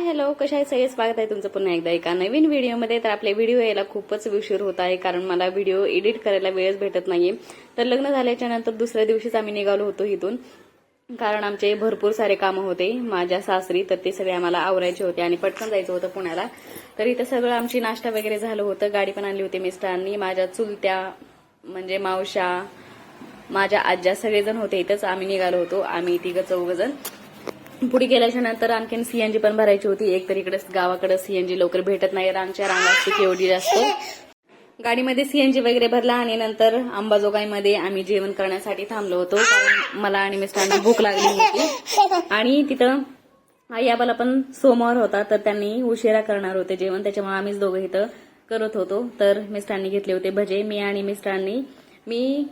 Hi hello कशा आहे सगळे? स्वागत आहे तुमचं पुन्हा एकदा एका नवीन व्हिडिओमध्ये. तर आपले व्हिडिओ यायला खूपच उशीर होत आहे कारण मला व्हिडिओ एडिट करायला वेळच भेटत नाहीये. तर लग्न झाल्याच्यानंतर दुसऱ्या दिवशीच आम्ही निघालो होतो इथून. कारण आमचे भरपूर सारे कामं होते. माझ्या सासरी तर ते सगळे आम्हाला आवरायचे होते आणि पटकन जायचं होतं पुण्याला. तर इथं सगळं आमची नाश्ता वगैरे झालं होतं. गाडी पण आणली होती मिस्टरांनी. माझ्या चुलत्या म्हणजे मावशा माझ्या आज्या सगळेजण होते. इथंच आम्ही निघालो होतो. आम्ही तिघं चौघजण. पुढे गेल्याच्यानंतर आणखीन सीएनजी पण भरायची होती. एक तर इकडे गावाकडे सीएनजी लवकर भेटत नाही. रांगच्या रांगा असते एवढी जास्त. गाडीमध्ये सीएनजी वगैरे भरला आणि नंतर अंबाजोगाईमध्ये आम्ही जेवण करण्यासाठी थांबलो होतो. कारण मला आणि मिस्टरांना भूक लागली होती. आणि तिथं आई आबाला पण सोमवार होता तर त्यांनी उशिरा करणार होते जेवण. त्याच्यामुळे आम्हीच दोघं इथं करत होतो. तर मिस्टरांनी घेतले होते भजे. मी आणि मिस्टरांनी मी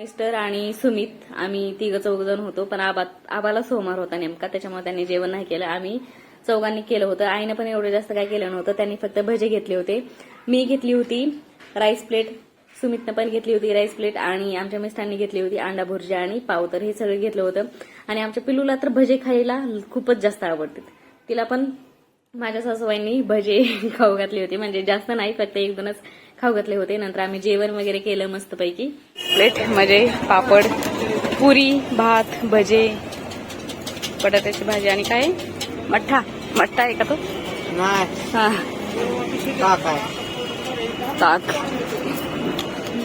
मिस्टर आणि सुमित आम्ही तिघ चौघ जण होतो पण आबा आबाला सोमवार होता नेमका त्याच्यामुळे त्यांनी जेवण नाही केलं. आम्ही चौघांनी केलं होतं. आईनं पण एवढं जास्त काय केलं नव्हतं. त्यांनी फक्त भजे घेतले होते. मी घेतली होती राईस प्लेट सुमितनं पण घेतली होती राईस प्लेट आणि आमच्या मिस्टरांनी घेतली होती अंडा भुर्जी आणि पाव तर हे सगळं घेतलं होतं. आणि आमच्या पिल्लूला तर भजे खायला खूपच जास्त आवडतात. तिला पण माझ्या सासूबाईंनी भजे खाऊ घातली होती. म्हणजे जास्त नाही फक्त एक दोनच खाऊ घातले होते. नंतर आम्ही जेवण वगैरे केलं मस्तपैकी. प्लेट म्हणजे पापड पुरी भात भजे बटाट्याची भाजी आणि काय? मठ्ठा. मठ्ठा आहे का तो? हा. ताक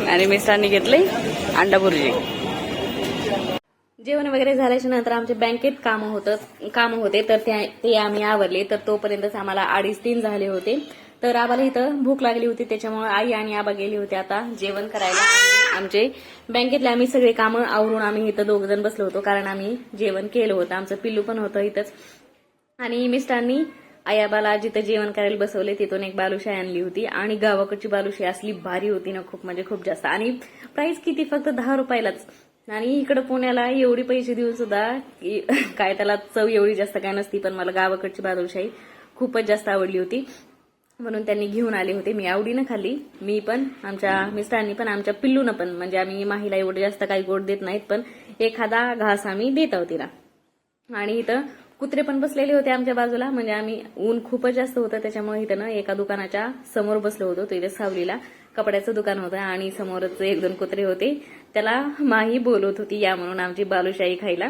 आणि मिस्टरांनी घेतले अंडा भुर्जी जेवण वगैरे झाल्याच्यानंतर आमच्या बँकेत कामं होतं कामं होते. तर ते आम्ही आवरले. तर तोपर्यंतच आम्हाला अडीच तीन झाले होते. तर आम्हाला इथं भूक लागली होती त्याच्यामुळे आई आणि आबा गेली होती आता जेवण करायला. आमचे बँकेतले आम्ही सगळे कामं आवरून आम्ही इथं दोघ जण बसलो होतो कारण आम्ही जेवण केलं होतं. आमचं पिल्लू पण होतं इथंच. आणि मिस्टरांनी आयाबाला जिथं जेवण करायला बसवले तिथून एक बालुशाही आणली होती. आणि गावाकडची बालुशाही असली भारी होती ना खूप म्हणजे खूप जास्त. आणि प्राइस किती? फक्त दहा रुपयालाच. आणि इकडं पुण्याला एवढे पैसे देऊन सुद्धा की काय त्याला चव एवढी जास्त काय नसती पण मला गावाकडची बालुशाही खूपच जास्त आवडली होती. म्हणून त्यांनी घेऊन आले होते मी आवडीनं खाल्ली. मी पण आमच्या मिस्टरांनी पण आमच्या पिल्लूनं पण. म्हणजे आम्ही माहीला एवढं जास्त काही गोड देत नाहीत पण एखादा घास आम्ही देत आहोत तिला. आणि इथं कुत्रे पण बसलेले होते आमच्या बाजूला. म्हणजे आम्ही ऊन खूपच जास्त होतं त्याच्यामुळे इथं ना एका दुकानाच्या समोर बसलो होतो तिथे सावलीला. कपड्याचं दुकान होतं आणि समोरच एक दोन कुत्रे होते. त्याला माही बोलवत होती या म्हणून आमची बालुशाही खायला.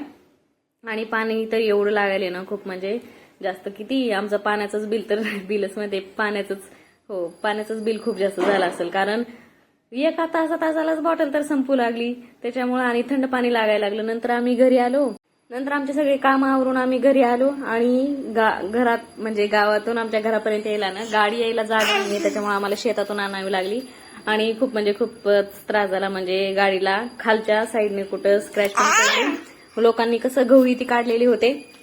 आणि पाणी तर एवढं लागायले ना खूप म्हणजे जास्त किती? आमचं पाण्याचंच बिल तर बिलच मध्ये पाण्याचंच. हो पाण्याचंच बिल खूप जास्त झालं असेल. कारण एका तासा तासालाच बॉटल तर संपू लागली. त्याच्यामुळे आणि थंड पाणी लागायला लागलं. नंतर आम्ही घरी आलो. नंतर आमचे सगळे काम आवरून आम्ही घरी आलो आणि घरात म्हणजे गावातून आमच्या घरापर्यंत यायला ना गाडी यायला जागा नाही त्याच्यामुळे आम्हाला शेतातून आणावी लागली. आणि खूप म्हणजे खूपच त्रास झाला. म्हणजे गाडीला खालच्या साईडने कुठं स्क्रॅच लोकांनी कसं गहू ती काढलेले होते.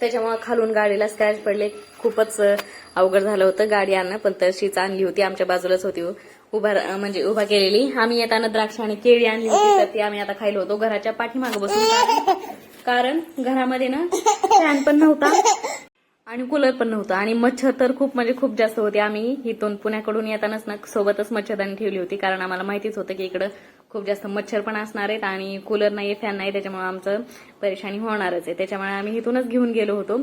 त्याच्यामुळे खालून गाडीला स्क्रॅच पडले. खूपच अवघड झालं होतं गाडी आणणं पण तशीच आणली होती. आमच्या बाजूलाच होती. उभा म्हणजे उभा केलेली. आम्ही येताना द्राक्ष आणि केळी आणली होती तर ती आम्ही आता खायलो होतो. घराच्या पाठीमागे बसून कारण- कारण घरामध्ये ना फॅन पण नव्हता आणि कूलर पण नव्हतं. आणि मच्छर तर खूप म्हणजे खूप जास्त होते. आम्ही इथून पुण्याकडून येतानाच ना सोबतच मच्छरदाणी ठेवली होती. कारण आम्हाला माहितीच होतं की इकडं खूप जास्त मच्छर पण असणार आहेत आणि कूलर नाही फॅन नाही त्याच्यामुळे आमचं परेशानी होणारच आहे. त्याच्यामुळे आम्ही इथूनच घेऊन गेलो होतो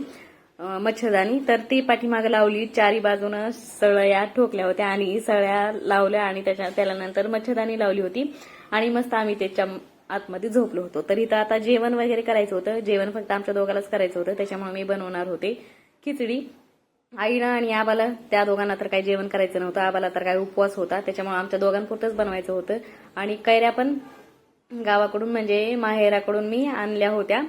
मच्छरदाणी तर ती पाठीमागं लावली चारी बाजूनं सळया ठोकल्या होत्या आणि सळ्या लावल्या आणि त्याच्या त्याला नंतर मच्छरदाणी लावली होती आणि मस्त आम्ही त्याच्या आतमध्ये झोपलो होतो. तर इथं आता जेवण वगैरे करायचं होतं जेवण फक्त आमच्या दोघालाच करायचं होतं त्याच्यामुळे मी बनवणार होते खिचडी. आईनं आणि आबाला त्या दोघांना तर काही जेवण करायचं नव्हतं. आबाला तर काय उपवास होता. त्याच्यामुळे आमच्या दोघांपुरतंच बनवायचं होतं. आणि कैऱ्या पण गावाकडून म्हणजे माहेराकडून मी आणल्या होत्या.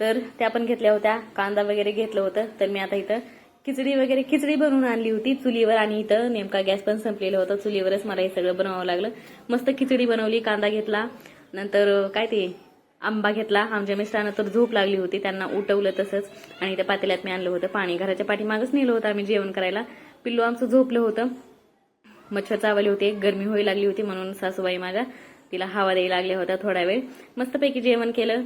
तर त्या पण घेतल्या होत्या. कांदा वगैरे घेतलं होतं. तर मी आता इथं खिचडी वगैरे खिचडी बनवून आणली होती चुलीवर. आणि इथं नेमका गॅस पण संपलेला होता. चुलीवरच मला हे सगळं बनवावं लागलं. मस्त खिचडी बनवली कांदा घेतला. नंतर काय ते आंबा घेतला. आमच्या मिस्टरांना तर झोप लागली होती. त्यांना उठवलं तसंच. आणि त्या पातेल्यात मी आणलं होतं पाणी. घराच्या पाठीमागच नेलं होतं आम्ही जेवण करायला. पिल्लू आमचं झोपलं होतं. मच्छर चावले होते. गरमी होई लागली होती म्हणून सासूबाई माझ्या तिला हवा द्यायला लागल्या होत्या थोडा वेळ. मस्तपैकी जेवण केलं.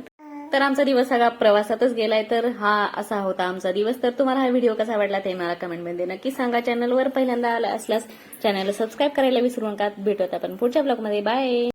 तर आमचा दिवस सगळा प्रवासातच गेलाय. तर हा असा होता आमचा दिवस. तर तुम्हाला हा व्हिडिओ कसा वाटला ते मला कमेंटमध्ये नक्की सांगा. चॅनलवर पहिल्यांदा आला असल्यास चॅनलला सबस्क्राईब करायला विसरू नका. भेटत आपण पुढच्या ब्लॉगमध्ये बाय